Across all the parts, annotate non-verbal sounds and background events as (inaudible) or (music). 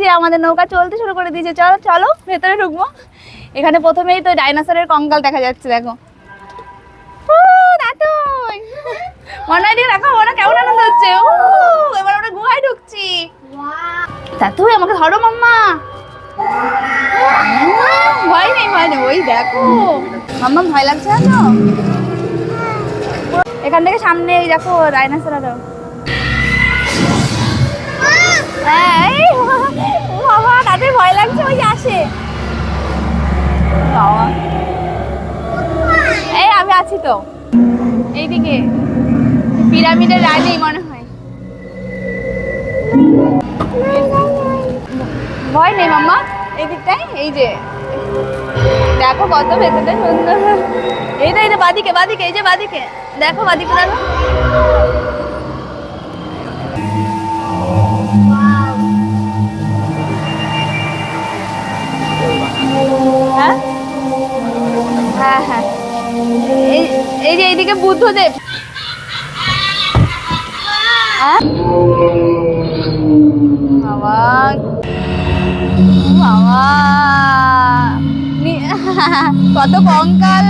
যে আমাদের নৌকা চলতে শুরু করে দিয়েছে। চলো চলো, ভেতরে ঢুকবো। এখানে প্রথমেই তো ডাইনোসরের কঙ্কাল দেখা যাচ্ছে, দেখো। কেমন আনন্দ হচ্ছে। এবার গুহায় ঢুকছি। আমাকে ধরো, মাম্মা। নেই, ভয় নেই। ওই দেখো। মাম্মা, ভয় লাগছে এখান থেকে সামনে দেখো, ডাইনোসর আরও। এইদিকে, পিরামিডের রানী মনে হয়। ভয় নেই মাম্মা এই এই যে। দেখো কত ভেতরটা সুন্দর। এই তো এই যে বাদিকে বাদিকে, এই যে বাদিকে। দেখো বাদিকে, দেখো। বুদ্ধদেব। (laughs) কত কঙ্কাল।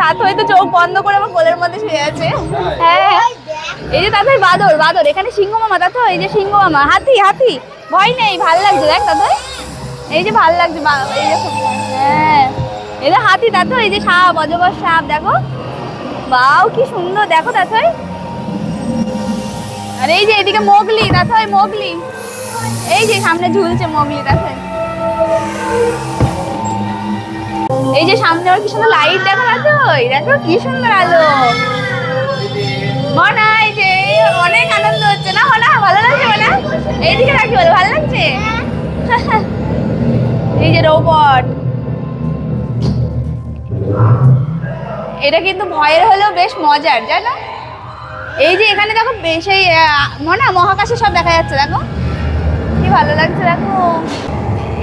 তাতো হয়তো চোখ বন্ধ করে আমার কোলের মধ্যে শুয়ে আছে। হ্যাঁ। এই যে তাদের বাদর বাদর। এখানে সিংহ মামা তাতো এই যে সিংহ মামা। হাতি হাতি। ভয় নেই, ভালো লাগছে, দেখ তাতো এই যে ভালো লাগছে এই হ্যাঁ। এই যে হাতি তাতো এই যে সাপ, অজগর সাপ, দেখো। বাও কি সুন্দর, দেখো তাতই আর এই যে এদিকে মোগলি তাতই মোগলি। এই যে সামনে ঝুলছে মোগলি তাতই এই যে সামনে আবার কি সুন্দর লাইট দেখো তাতই দেখো, কি সুন্দর আলো। মনা, এই যে অনেক আনন্দ হচ্ছে। না, মনা, ভালো লাগছে, মনা? এইদিকে রাখি বলে, ভালো লাগছে? এই যে রোবট এটা কিন্তু ভয়ের হলেও বেশ মজার জানো? এই যে এখানে দেখো বে- সেই মনে হয় মহাকাশে সব দেখা যাচ্ছে দেখো? কি ভালো লাগছে দেখো?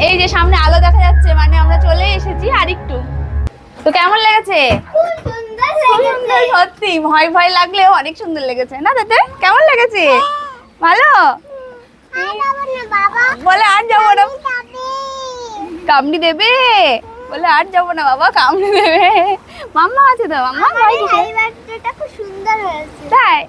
এই যে সামনে আলো দেখা যাচ্ছে মানে আমরা চলে এসেছি আর একটু তো কেমন লেগেছে? সুন্দর সত্যি ভয় ভয় লাগলেও অনেক সুন্দর লেগেছে না দাদা কেমন লেগেছে? ভালো? বলে আর যাব। কামড়ি দেবে? বলে আর যাব না বাবা কামড়ি দেবে। মাম্মা আছে তো? মাম্মা তাই?